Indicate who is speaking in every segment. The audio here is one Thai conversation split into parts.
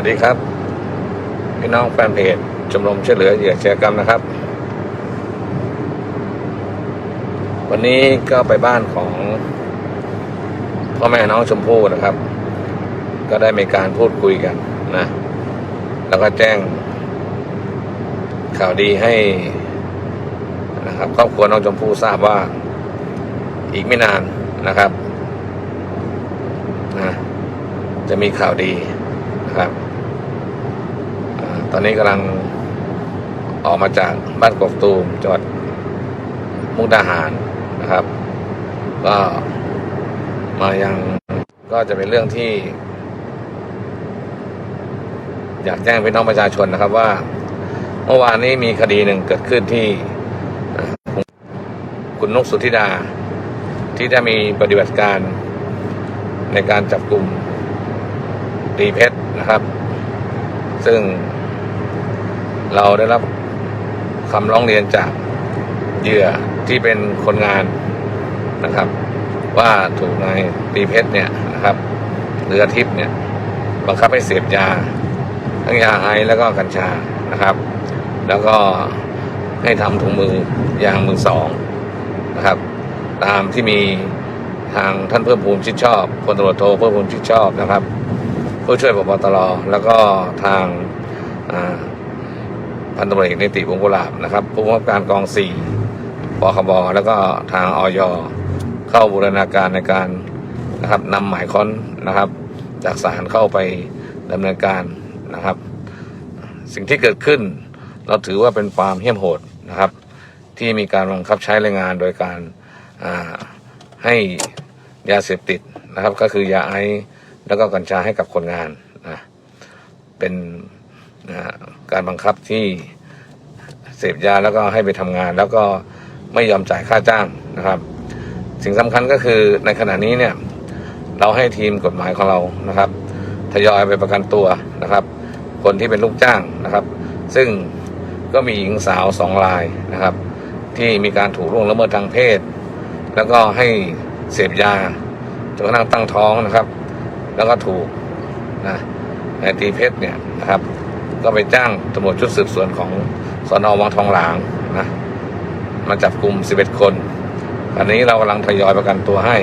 Speaker 1: วัสดีครับ พี่น้องแฟนเพจชมรมช่วยเหลือเหยื่ออาชญากรรมนะครับ วันนี้ก็ไปบ้านของพ่อแม่น้องชมพู่นะครับ ก็ได้มีการพูดคุยกันนะ แล้วก็แจ้ง ข่าวดีให้นะครับครอบครัวน้องชมพู่ทราบว่า อีกไม่นานนะครับนะจะมีข่าวดีนะครับ ตอนนี้กำลังออกมาจากบ้านกกตูมจังหวัดมุกดาหารนะครับ ก็มายังก็จะเป็นเรื่องที่ อยากแจ้งพี่น้องประชาชนนะครับว่า เมื่อวานนี้มีคดีหนึ่งเกิดขึ้นที่ คุณนกสุธิดา ที่ได้มีปฏิบัติการในการจับกลุ่มตีเพชรนะครับ ซึ่ง เราได้รับคำร้องเรียนจากเหยื่อที่เป็นคนงานนะครับ ว่าถูกนายตีเพชรเนี่ยนะครับเรือทิพย์เนี่ยบังคับให้เสพยาทั้งยาไอแล้วก็กัญชานะครับ แล้วก็ให้ทำถุงมือยางมือสองนะครับ ตามที่มีทางท่านเพิ่มพูนชิดชอบพลตำรวจโทเพิ่มพูนชิดชอบนะครับ ผู้ช่วยปปตรแล้วก็ทางอ่า พันตำรวจเอกนิติวงกุลาบนะครับผู้บังคับการกองสี่ปคบแล้วก็ทางออยเข้าบูรณาการในการนะครับนำหมายค้นนะครับ จากศาลเข้าไปดำเนินการนะครับ สิ่งที่เกิดขึ้น เราถือว่าเป็นความเหี้ยมโหดนะครับ ที่มีการบังคับใช้แรงงานโดยการให้ยาเสพติดนะครับ ก็คือยาไอซ์แล้วก็กัญชาให้กับคนงานนะเป็น นะการบังคับที่เสพยาแล้วก็ให้ไปทำงาน แล้วก็ไม่ยอมจ่ายค่าจ้างนะครับ สิ่งสำคัญก็คือในขณะนี้เนี่ยเราให้ทีมกฎหมายของเรานะครับทยอยไปประกันตัวนะครับ คนที่เป็นลูกจ้างนะครับ ซึ่งก็มีหญิงสาวสองรายนะครับ ที่มีการถูกล่วงละเมิดทางเพศ แล้วก็ให้เสพยาจนกระทั่งตั้งท้องนะครับ แล้วก็ถูกนะนายตีเพชรเนี่ยนะครับ ก็ไปจ้างตำรวจชุดสืบสวนของสอนอวังทองหลางนะมาจับกลุ่ม 11 คนอันนี้เรากำลังทยอยประกันตัวให้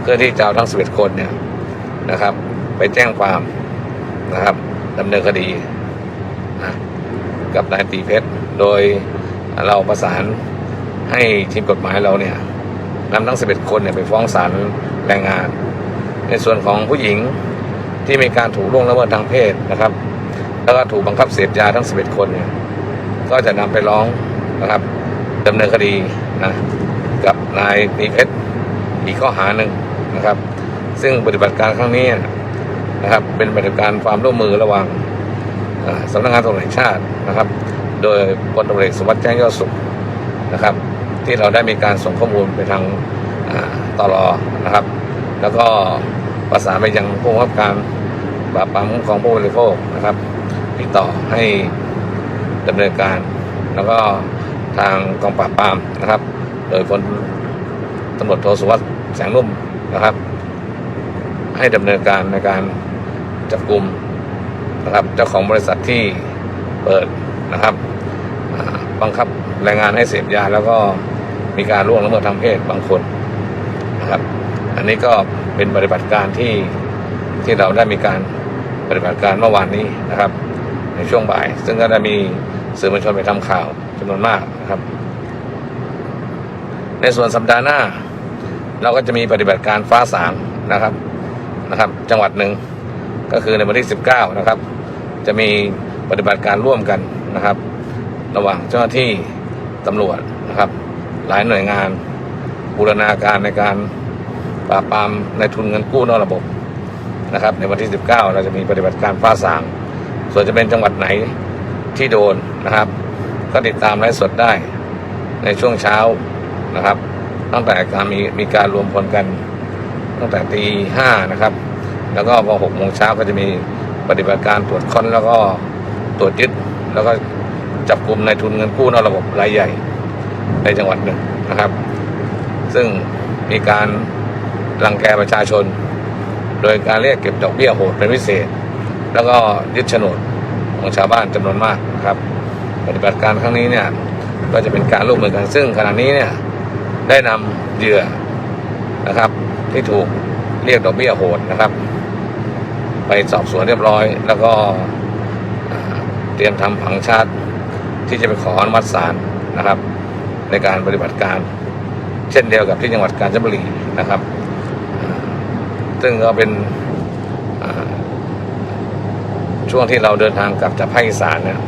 Speaker 1: เพื่อที่จะเอาทั้ง 11 คนเนี่ยนะครับ ไปแจ้งความนะครับดำเนินคดีนะกับนายตีเพชร โดยเราประสานให้ทีมกฎหมายเราเนี่ยนำทั้ง 11 คนเนี่ยไปฟ้องศาลแรงงาน ในส่วนของผู้หญิงที่มีการถูกล่วงละเมิดทางเพศนะครับ แล้วก็ถูกบังคับเสพยาทั้ง 11 คนเนี่ยก็จะนำไปร้องนะครับดำเนินคดีนะกับนายตีเพชรอีกข้อหาหนึ่งนะครับ ซึ่งปฏิบัติการครั้งนี้นะครับเป็นปฏิบัติการความร่วมมือระหว่างอ่าสำนักงานตำรวจแห่งชาตินะครับ โดยพลตำรวจเอกสมบัติแจ้งยอดสุขนะครับ ที่เราได้มีการส่งข้อมูลไปทางตลอนะครับ แล้วก็ประสานไปยังผู้บังคับการปราบปรามคุ้มครองผู้บริโภคนะครับ ติดต่อให้ดำเนินการ แล้วก็ทางกองปราบปรามนะครับ โดยพลตำรวจโทสุวัสด์แสงนุ่มนะครับ ให้ดำเนินการในการจับกลุ่มนะครับเจ้าของบริษัทที่เปิดนะครับบังคับแรงงานให้เสพยาแล้วก็มีการล่วงละเมิดทางเพศบางคนนะครับ อันนี้ก็เป็นปฏิบัติการที่ที่เราได้มีการปฏิบัติการเมื่อวานนี้นะครับ ในช่วงบ่าย ซึ่งก็ได้มีสื่อมวลชนไปทำข่าวจำนวนมากนะครับ ในส่วนสัปดาห์หน้า เราก็จะมีปฏิบัติการฟ้าสางนะครับนะครับ จังหวัดหนึ่งก็คือในวันที่ 19 นะครับ จะมีปฏิบัติการร่วมกันนะครับ ระหว่างเจ้าหน้าที่ตำรวจนะครับ หลายหน่วยงานบูรณาการในการปราบปรามในทุนเงินกู้นอกระบบนะครับ ในวันที่ 19 เราจะมีปฏิบัติการฟ้าสาง ส่วนจะเป็นจังหวัดไหนที่โดนนะครับ ก็ติดตามไลฟ์สดได้ในช่วงเช้านะครับ ตั้งแต่การมีมีการรวมพลกัน ตั้งแต่ตีห้านะครับ แล้วก็พอหกโมงเช้าก็จะมีปฏิบัติการตรวจค้นแล้วก็ตรวจยึดแล้วก็จับกลุ่มในทุนเงินกู้นอกระบบรายใหญ่ในจังหวัดหนึ่งนะครับ ซึ่งมีการรังแกประชาชน โดยการเรียกเก็บดอกเบี้ยโหดเป็นพิเศษ แล้วก็ยึดโฉนดของชาวบ้านจำนวนมากนะครับ ปฏิบัติการครั้งนี้เนี่ยก็จะเป็นการร่วมมือกันซึ่งขณะนี้เนี่ยได้นำเหยื่อนะครับ ที่ถูกเรียกดอกเบี้ยโหดนะครับ ไปสอบสวนเรียบร้อย แล้วก็เตรียมทำผังชาติที่จะไปขออนุมัติศาลนะครับ ในการปฏิบัติการ เช่นเดียวกับที่จังหวัดกาญจนบุรีนะครับ ซึ่งก็เป็น ช่วงที่เราเดินทางกลับจากภาคอีสานเนี่ย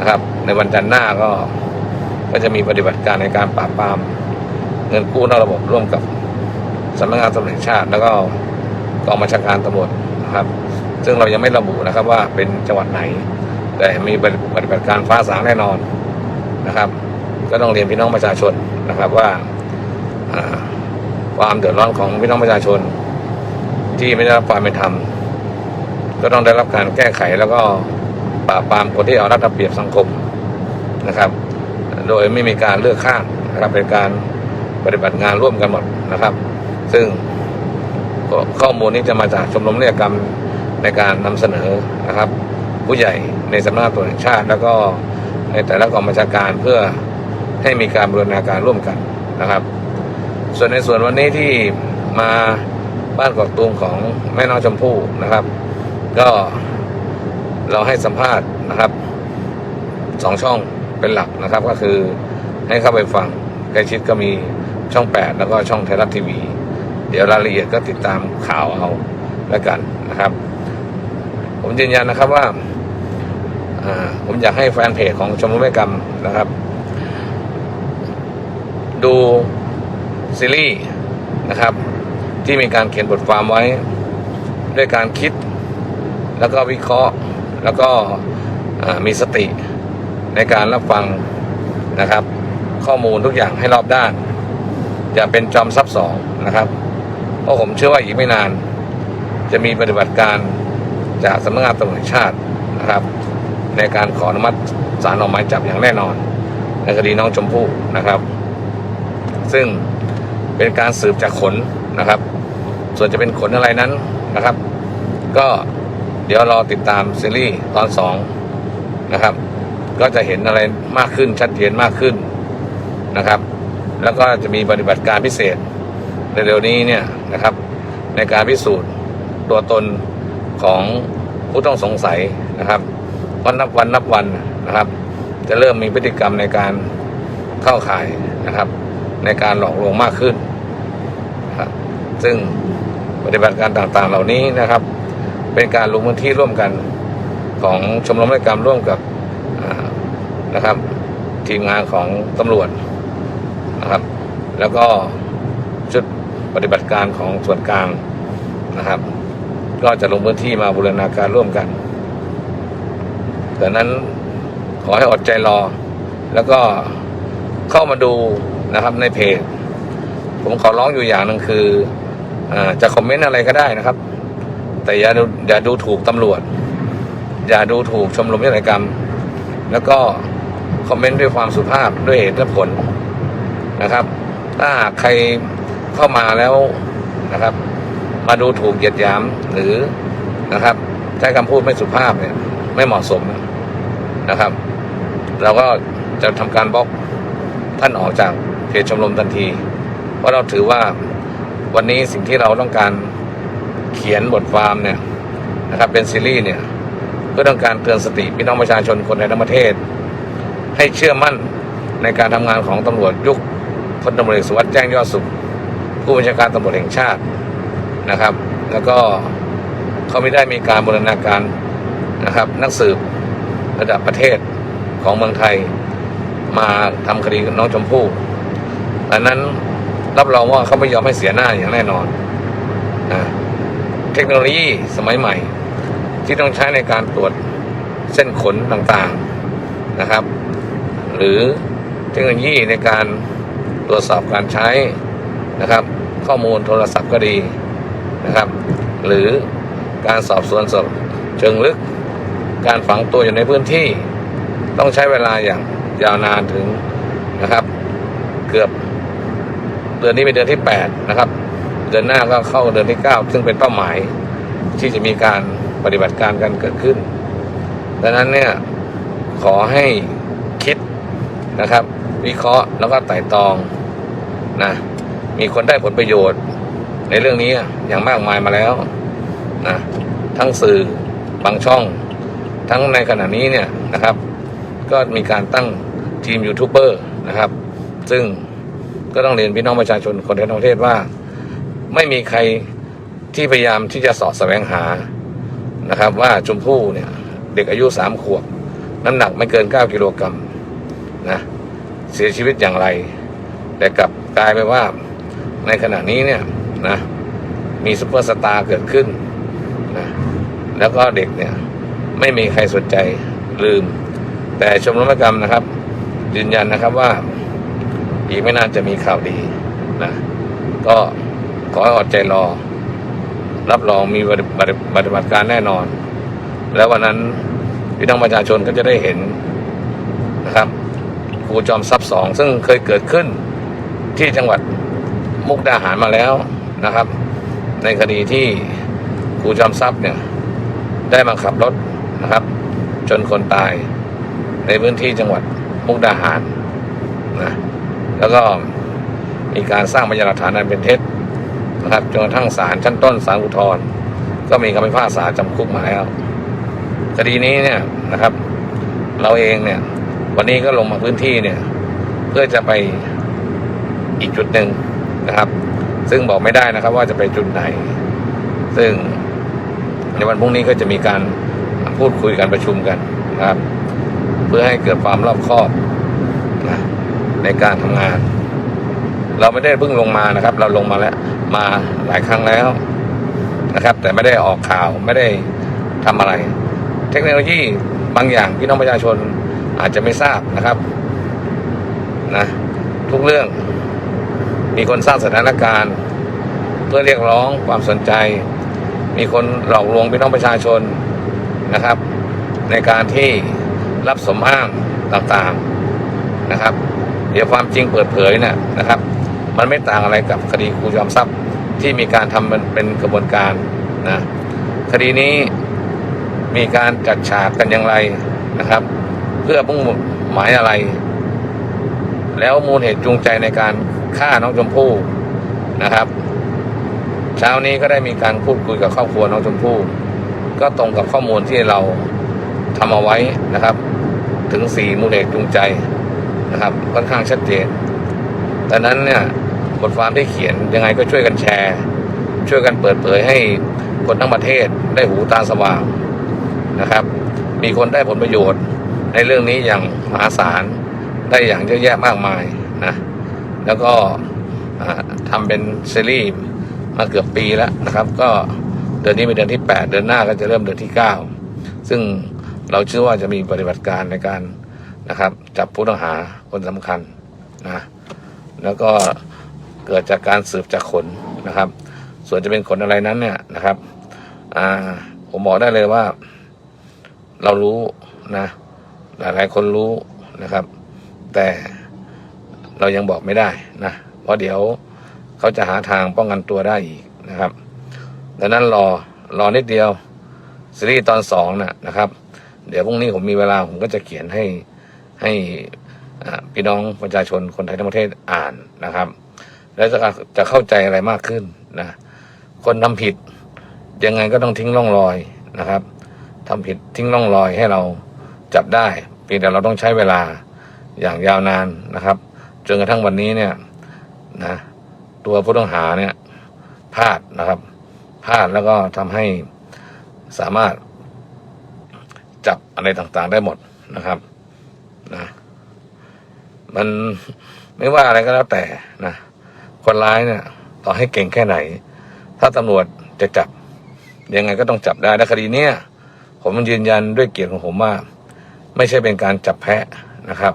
Speaker 1: นะครับ ในวันจันทร์หน้าก็ก็จะมีปฏิบัติการในการปราบปราม เงินกู้นอกระบบร่วมกับสำนักงานตำรวจแห่งชาติ แล้วก็กองบัญชาการตำรวจนะครับ ซึ่งเรายังไม่ระบุนะครับว่าเป็นจังหวัดไหน แต่มีปฏิบัติการฟ้าสางแน่นอนนะครับ ก็ต้องเรียนพี่น้องประชาชนนะครับว่าอ่าความเดือดร้อนของพี่น้องประชาชน ที่ไม่ได้รับความเป็นธรรม ก็ต้องได้รับการแก้ไขแล้วก็ปราบปรามคนที่เอารัดเอาเปรียบสังคมนะครับ โดยไม่มีการเลือกข้างนะครับเป็นการปฏิบัติงานร่วมกันหมดนะครับ ซึ่งข้อมูลนี้จะมาจากชมรมนิยกรรมในการนำเสนอนะครับ ผู้ใหญ่ในสำนักตำรวจแห่งชาติ แล้วก็ในแต่ละกองบัญชาการเพื่อให้มีการบูรณาการร่วมกันนะครับ ส่วนในส่วนวันนี้ที่มาบ้านกอกตูมของแม่น้องชมพู่นะครับ ก็เราให้สัมภาษณ์นะครับสองช่องเป็นหลักนะครับ ก็คือให้เข้าไปฟังใกล้ชิดก็มีช่องแปดแล้วก็ช่องไทยรัฐทีวี เดี๋ยวรายละเอียดก็ติดตามข่าวเอาแล้วกันนะครับ ผมยืนยันนะครับว่าอ่าผมอยากให้แฟนเพจของชมรมแม่กรรมนะครับ ดูซีรีส์นะครับ ที่มีการเขียนบทความไว้ ด้วยการคิด แล้วก็วิเคราะห์แล้วก็มีสติในการรับฟังนะครับ ข้อมูลทุกอย่างให้รอบด้าน อย่าเป็นจอมซับสองนะครับ เพราะผมเชื่อว่าอีกไม่นาน จะมีปฏิบัติการจากสำนักงานตำรวจแห่งชาตินะครับ ในการขออนุมัติศาลออกหมายจับอย่างแน่นอน ในคดีน้องชมพู่นะครับ ซึ่งเป็นการสืบจากขนนะครับ ส่วนจะเป็นขนอะไรนั้นนะครับ ก็ เดี๋ยวรอติดตามซีรีส์ตอนสองนะครับ ก็จะเห็นอะไรมากขึ้นชัดเจนมากขึ้นนะครับ แล้วก็จะมีปฏิบัติการพิเศษในเร็วๆนี้เนี่ยนะครับ ในการพิสูจน์ตัวตนของผู้ต้องสงสัยนะครับวันนับวันนับวันนะครับ จะเริ่มมีพฤติกรรมในการเข้าข่ายนะครับ ในการหลอกลวงมากขึ้นนะครับซึ่งปฏิบัติการต่างๆเหล่านี้นะครับ เป็นการลงพื้นที่ร่วมกันของชมรมนิยกรรมร่วมกับนะครับ ทีมงานของตำรวจนะครับ แล้วก็ชุดปฏิบัติการของส่วนกลางนะครับ ก็จะลงพื้นที่มาบูรณาการร่วมกันดังนั้นขอให้อดใจรอ แล้วก็เข้ามาดูนะครับในเพจ ผมขอร้องอยู่อย่างหนึ่งคืออจะคอมเมนต์อะไรก็ได้นะครับ แต่อย่าดูอย่าดูถูกตำรวจ อย่าดูถูกชมรมนิติกรรม แล้วก็คอมเมนต์ด้วยความสุภาพด้วยเหตุและผลนะครับ ถ้าหากใครเข้ามาแล้วนะครับ มาดูถูกเหยียดหยามหรือนะครับใช้คำพูดไม่สุภาพเนี่ย ไม่เหมาะสมนะครับ เราก็จะทำการบล็อกท่านออกจากเพจชมรมทันที เพราะเราถือว่าวันนี้สิ่งที่เราต้องการ เขียนบทความเนี่ยนะครับเป็นซีรีส์เนี่ยเพื่อต้องการเตือนสติพี่น้องประชาชนคนในทั้งประเทศ ให้เชื่อมั่นในการทำงานของตำรวจยุคพลตำรวจเอกสุวัสดิ์แจ้งยอดสุข ผู้บัญชาการตำรวจแห่งชาตินะครับ แล้วก็เขาไม่ได้มีการบูรณาการนะครับ นักสืบระดับประเทศของเมืองไทย มาทำคดีน้องชมพู่อันนั้นรับรองว่าเขาไม่ยอมให้เสียหน้าอย่างแน่นอนนะ ทคโนโลยีสมัยใหม่ ที่ต้องใช้ในการตรวจเส้นขนต่างๆนะครับ หรือเทคโนโลยีในการตรวจสอบการใช้นะครับ ข้อมูลโทรศัพท์ก็ดีนะครับ หรือการสอบสวนสอบเชิงลึก การฝังตัวอยู่ในพื้นที่ ต้องใช้เวลาอย่างยาวนานถึงนะครับ เกือบเดือนนี้เป็นเดือนที่แปดนะครับ เดือนหน้าก็เข้าเดือนที่เก้าซึ่งเป็นเป้าหมายที่จะมีการปฏิบัติการกันเกิดขึ้น ดังนั้นเนี่ยขอให้คิดนะครับ วิเคราะห์แล้วก็ไต่ตรองนะมีคนได้ผลประโยชน์ ในเรื่องนี้อย่างมากมายมาแล้วนะทั้งสื่อบางช่อง ทั้งในขณะนี้เนี่ยนะครับ ก็มีการตั้งทีมยูทูบเบอร์นะครับ ซึ่งก็ต้องเรียนพี่น้องประชาชนคนไทยทั้งประเทศว่า ไม่มีใครที่พยายามที่จะสาะแสวงหานะครับ ว่าชมพู่เนี่ย เด็กอายุสามขวบ น้ำหนักไม่เกินเก้ากิโลกรัมนะเสียชีวิตอย่างไร แต่กลับกลายไปว่าในขณะนี้เนี่ยนะมีซุปเปอร์สตาร์เกิดขึ้นนะแล้วก็เด็กเนี่ย ไม่มีใครสนใจลืม แต่ชมรมกรรมนะครับ ยืนยันนะครับว่า อีกไม่นานจะมีข่าวดีนะก็ ขอให้อดใจรอ รับรองมีปฏิบัติการแน่นอน แล้ววันนั้นพี่น้องประชาชนก็จะได้เห็นนะครับครูจอมทรัพย์สองซึ่งเคยเกิดขึ้นที่จังหวัดมุกดาหารมาแล้วนะครับ ในคดีที่ครูจอมทรัพย์เนี่ยได้มาขับรถนะครับ จนคนตายในพื้นที่จังหวัดมุกดาหารนะแล้วก็มีการสร้างพยานหลักฐานอันเป็นเท็จ นะครับจนกระทั่งศาลชั้นต้นศาลอุทธรณ์ก็มีคำพิพากษาจำคุกมาแล้วคดีนี้เนี่ยนะครับ เราเองเนี่ย วันนี้ก็ลงมาพื้นที่เนี่ย เพื่อจะไปอีกจุดหนึ่งนะครับ ซึ่งบอกไม่ได้นะครับ ว่าจะไปจุดไหน ซึ่งในวันพรุ่งนี้ก็จะมีการพูดคุยกันประชุมกันนะครับ เพื่อให้เกิดความรอบคอบนะในการทำงาน เราไม่ได้เพิ่งลงมานะครับ เราลงมาแล้ว มาหลายครั้งแล้วนะครับ แต่ไม่ได้ออกข่าวไม่ได้ทำอะไร เทคโนโลยีบางอย่างพี่น้องประชาชนอาจจะไม่ทราบนะครับนะทุกเรื่องมีคนสร้างสถานการณ์ เพื่อเรียกร้องความสนใจ มีคนหลอกลวงพี่น้องประชาชนนะครับ ในการที่รับสมอ้างต่างๆนะครับ เดี๋ยวความจริงเปิดเผยเนี่ยนะครับ มันไม่ต่างอะไรกับคดีครูยอมทรัพย์ที่มีการทำมันเป็นกระบวนการนะคดีนี้มีการจัดฉากกันอย่างไรนะครับ เพื่อมุ่งหมายอะไร แล้วมูลเหตุจูงใจในการฆ่าน้องชมพู่นะครับ เช้านี้ก็ได้มีการพูดคุยกับครอบครัวน้องชมพู่ก็ตรงกับข้อมูลที่เราทำเอาไว้นะครับ ถึงสี่มูลเหตุจูงใจนะครับค่อนข้างชัดเจนดังนั้นเนี่ย บทความที่เขียนยังไงก็ช่วยกันแชร์ ช่วยกันเปิดเผยให้คนทั้งประเทศได้หูตาสว่างนะครับ มีคนได้ผลประโยชน์ในเรื่องนี้อย่างมหาศาลได้อย่างเยอะแยะมากมายนะแล้วก็ทำเป็นซีรีส์มาเกือบปีแล้วนะครับ ก็เดือนนี้เป็นเดือนที่ 8 เดือนหน้าก็จะเริ่มเดือนที่ 9 ซึ่งเราเชื่อว่าจะมีปฏิบัติการในการนะครับ จับผู้ต้องหาคนสำคัญนะแล้วก็ เกิดจากการสืบจากขนนะครับ ส่วนจะเป็นขนอะไรนั้นเนี่ยนะครับอ่าผมบอกได้เลยว่า เรารู้นะ หลายหลายคนรู้นะครับ แต่เรายังบอกไม่ได้นะเพราะเดี๋ยวเขาจะหาทางป้องกันตัวได้อีกนะครับ ดังนั้นรอรอนิดเดียวซีรีส์ตอนสองนะนะครับ เดี๋ยวพรุ่งนี้ผมมีเวลาผมก็จะเขียนให้ให้พี่น้องประชาชนคนไทยทั้งประเทศอ่านนะครับ แล้วจะจะเข้าใจอะไรมากขึ้นนะคนทำผิดยังไงก็ต้องทิ้งร่องรอยนะครับทำผิดทิ้งร่องรอยให้เราจับได้เพียงแต่เราต้องใช้เวลาอย่างยาวนานนะครับจนกระทั่งวันนี้เนี่ยนะตัวผู้ต้องหาเนี่ยพลาดนะครับพลาดแล้วก็ทำให้สามารถจับอะไรต่างๆได้หมดนะครับนะมันไม่ว่าอะไรก็แล้วแต่นะ คนร้ายเนี่ยต่อให้เก่งแค่ไหน ถ้าตำรวจจะจับ ยังไงก็ต้องจับได้และคดีเนี้ยผมยืนยันด้วยเกียรติของผมว่า ไม่ใช่เป็นการจับแพะนะครับ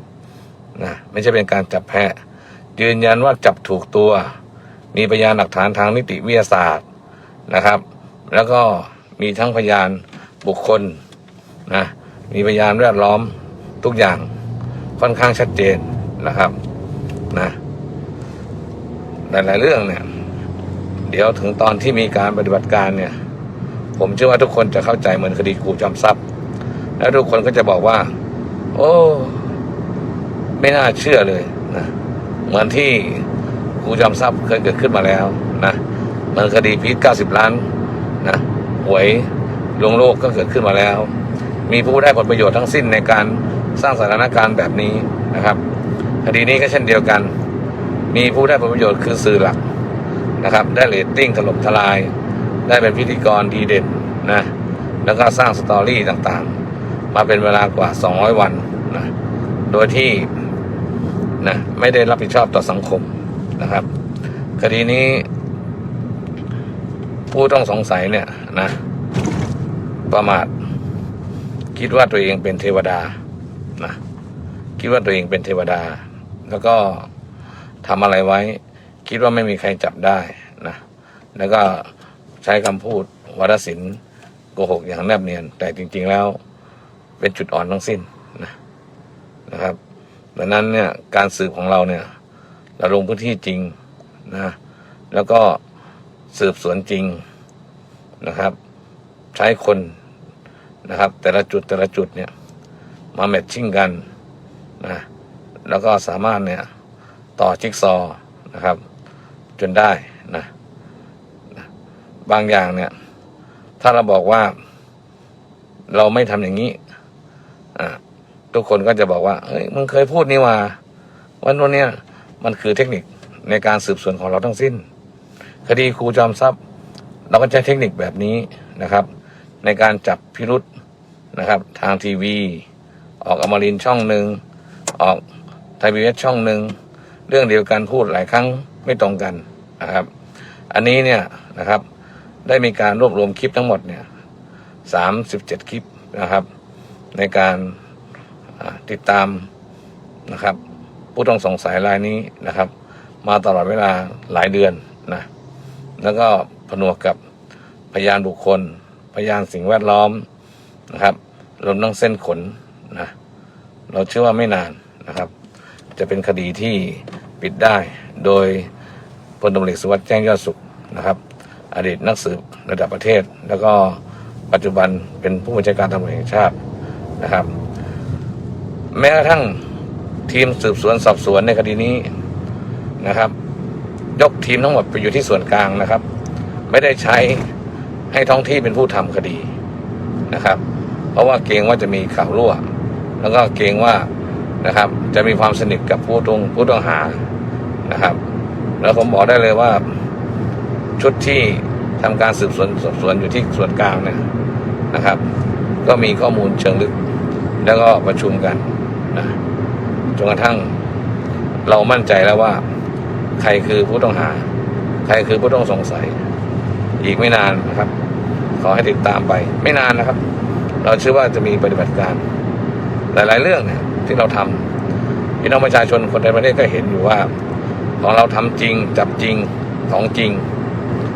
Speaker 1: นะไม่ใช่เป็นการจับแพะ ยืนยันว่าจับถูกตัว มีพยานหลักฐานทางนิติวิทยาศาสตร์นะครับ แล้วก็มีทั้งพยานบุคคลนะมีพยานแวดล้อมทุกอย่างค่อนข้างชัดเจนนะครับนะ หลาย ๆ เรื่องเนี่ย เดี๋ยวถึงตอนที่มีการปฏิบัติการเนี่ย ผมเชื่อว่าทุกคนจะเข้าใจเหมือนคดีครูจอมทรัพย์ แล้วทุกคนก็จะบอกว่า โอ้ ไม่น่าเชื่อเลยนะเหมือนที่ครูจอมทรัพย์เคยเกิดขึ้นมาแล้วนะเหมือนคดีพีทเก้าสิบล้านนะหวยลวงโลกก็เกิดขึ้นมาแล้ว มีผู้ได้ผลประโยชน์ทั้งสิ้นในการสร้างสถานการณ์แบบนี้นะครับ คดีนี้ก็เช่นเดียวกัน มีผู้ได้ผลประโยชน์คือสื่อหลักนะครับ ได้เรตติ้งถล่มทลาย ได้เป็นพิธีกรดีเด่นนะแล้วก็สร้างสตอรี่ต่างๆ มาเป็นเวลากว่า 200 วันนะโดยที่นะไม่ได้รับผิดชอบต่อสังคมนะครับ คดีนี้ ผู้ต้องสงสัยเนี่ยนะประมาทคิดว่าตัวเองเป็นเทวดานะคิดว่าตัวเองเป็นเทวดา แล้วก็ ทำอะไรไว้ คิดว่าไม่มีใครจับได้นะแล้วก็ใช้คำพูดวรศิลป์โกหกอย่างแนบเนียน แต่จริง ๆ แล้วเป็นจุดอ่อนทั้งสิ้นนะนะครับดังนั้นเนี่ยการสืบของเราเนี่ย เราลงพื้นที่จริงนะแล้วก็สืบสวนจริงนะครับ ใช้คนนะครับ แต่ละจุดแต่ละจุดเนี่ย มาแมทชิ่งกันนะแล้วก็สามารถเนี่ย ต่อจิ๊กซอนะครับ จนได้นะบางอย่างเนี่ย ถ้าเราบอกว่า เราไม่ทำอย่างนี้อ่าทุกคนก็จะบอกว่าเฮ้ยมึงเคยพูดนี่ว่าวันวันเนี้ยมันคือเทคนิคในการสืบสวนของเราทั้งสิ้น คดีครูจอมทรัพย์ เราก็ใช้เทคนิคแบบนี้นะครับ ในการจับพิรุษนะครับ ทางทีวี ออกอมรินช่องหนึ่งออกไทยพีเอสช่องหนึ่ง เรื่องเดียวกันพูดหลายครั้งไม่ตรงกันนะครับ อันนี้เนี่ยนะครับ ได้มีการรวบรวมคลิปทั้งหมดเนี่ยสามสิบเจ็ดคลิปนะครับ ในการติดตามนะครับ ผู้ต้องสงสัยรายนี้นะครับ มาตลอดเวลาหลายเดือนนะแล้วก็ผนวกกับพยานบุคคล พยานสิ่งแวดล้อมนะครับรวมทั้งเส้นขนนะเราเชื่อว่าไม่นานนะครับ จะเป็นคดีที่ปิดได้โดยพลตำรวจสุวัสดิ์แจ้งยอดสุขนะครับ อดีตนักสืบระดับประเทศ แล้วก็ปัจจุบันเป็นผู้บัญชาการตำรวจแห่งชาตินะครับ แม้กระทั่งทีมสืบสวนสอบสวนในคดีนี้นะครับ ยกทีมทั้งหมดไปอยู่ที่ส่วนกลางนะครับ ไม่ได้ใช้ให้ท้องที่เป็นผู้ทำคดีนะครับ เพราะว่าเกรงว่าจะมีข่าวรั่ว แล้วก็เกรงว่า นะครับ จะมีความสนิทกับผู้ต้องผู้ต้องหานะครับ แล้วผมบอกได้เลยว่าชุดที่ทำการสืบสวนสอบสวนอยู่ที่ส่วนกลางเนี่ยนะครับ ก็มีข้อมูลเชิงลึก แล้วก็ประชุมกันนะจนกระทั่งเรามั่นใจแล้วว่า ใครคือผู้ต้องหา ใครคือผู้ต้องสงสัย อีกไม่นานนะครับ ขอให้ติดตามไป ไม่นานนะครับ เราเชื่อว่าจะมีปฏิบัติการ หลาย ๆ เรื่องเนี่ย ที่เราทำพี่น้องประชาชนคนในประเทศก็เห็นอยู่ว่า ของเราทำจริง จับจริงของจริง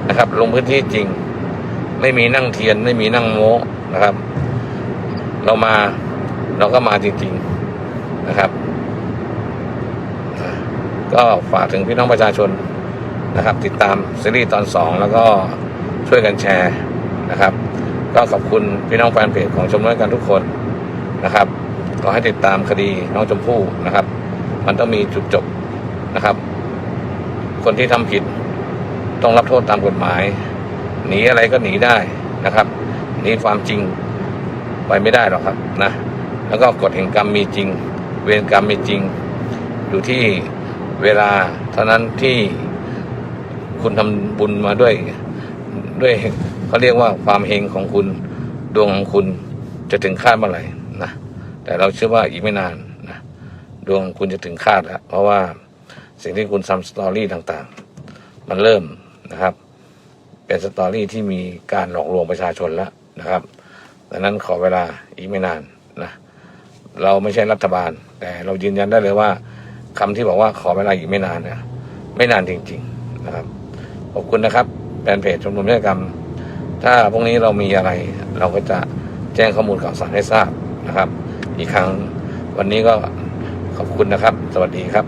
Speaker 1: นะครับ ลงพื้นที่จริง ไม่มีนั่งเทียน ไม่มีนั่งโม้นะครับ เรามาเราก็มาจริง ๆนะครับ ก็ฝากถึงพี่น้องประชาชนนะครับ ติดตามซีรีส์ตอนสองแล้วก็ช่วยกันแชร์นะครับ ก็ขอบคุณพี่น้องแฟนเพจของชมรมกันทุกคนนะครับ ขอให้ติดตามคดีน้องชมพู่นะครับ มันต้องมีจุดจบนะครับ คนที่ทำผิดต้องรับโทษตามกฎหมาย หนีอะไรก็หนีได้นะครับหนีความจริงไปไม่ได้หรอกครับนะแล้วก็กฎแห่งกรรมมีจริง เวรกรรมมีจริง อยู่ที่เวลาเท่านั้นที่คุณทำบุญมาด้วยด้วยเขาเรียกว่าความเฮงของคุณดวงของคุณจะถึงคาดเมื่อไหร่นะ แต่เราเชื่อว่าอีกไม่นานนะดวงคุณจะถึงคาดแล้วเพราะว่าสิ่งที่คุณทำสตอรี่ต่างๆ มันเริ่มนะครับ เป็นสตอรี่ที่มีการหลอกลวงประชาชนแล้วนะครับดังนั้นขอเวลาอีกไม่นานนะเราไม่ใช่รัฐบาล แต่เรายืนยันได้เลยว่าคำที่บอกว่าขอเวลาอีกไม่นานเนี่ยไม่นานจริง ๆนะครับขอบคุณนะครับแฟนเพจชมรมนิติกรรม ถ้าพวกนี้เรามีอะไร เราก็จะแจ้งข้อมูลข่าวสารให้ทราบนะครับ อีกครั้ง วันนี้ก็ขอบคุณนะครับ สวัสดีครับ